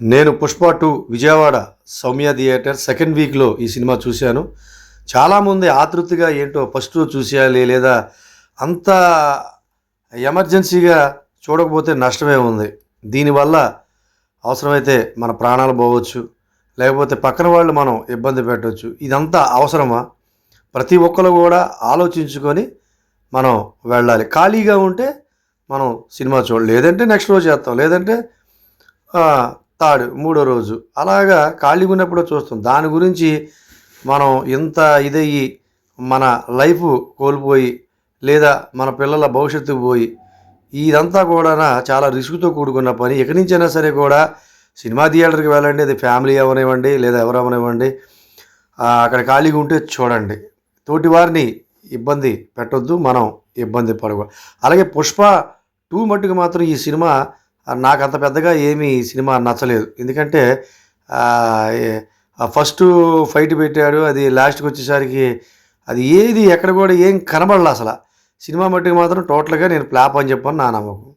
నేను Pushpa two Vijayawada Soumya theatre second వీక్లో ఈ సినిమా చూశాను. చాలామంది ఆతృతిగా ఏంటో ఫస్ట్ చూసేయాలి లేదా అంత ఎమర్జెన్సీగా చూడకపోతే నష్టమే ఉంది. దీనివల్ల అవసరమైతే మన ప్రాణాలు పోవచ్చు. లేకపోతే పక్కన వాళ్ళు మనం ఇబ్బంది పెట్టవచ్చు ఇదంతా అవసరమా? ప్రతి ఒక్కరు కూడా ఆలోచించుకొని మనం వెళ్ళాలి. ఖాళీగా ఉంటే మనం సినిమా చూడాలి లేదంటే నెక్స్ట్ రోజు చేస్తాం. లేదంటే తాడు మూడో రోజు. అలాగా ఖాళీగా ఉన్నప్పుడు చూస్తాం. దాని గురించి మనం ఇంత ఇదయ్యి మన లైఫ్ కోల్పోయి లేదా మన పిల్లల భవిష్యత్తు పోయి ఇదంతా కూడా చాలా రిస్క్తో కూడుకున్న పని. ఎక్కడి నుంచైనా సరే కూడా సినిమా థియేటర్కి వెళ్ళండి అది ఫ్యామిలీ అవనివ్వండి లేదా ఎవరు అవనివ్వండి. అక్కడ ఖాళీగా ఉంటే చూడండి. తోటి వారిని ఇబ్బంది పెట్టొద్దు మనం ఇబ్బంది పడకూడదు. అలాగే పుష్ప టూ మట్టుకు మాత్రం ఈ సినిమా నాకు అంత పెద్దగా ఏమీ సినిమా నచ్చలేదు. ఎందుకంటే ఫస్ట్ ఫైట్ పెట్టాడు అది లాస్ట్కి వచ్చేసరికి అది ఏది ఎక్కడ కూడా ఏం కనబడలే అసలు. సినిమా మట్టుకు మాత్రం టోటల్గా నేను ప్లాప్ అని చెప్పని నా నమ్మకం.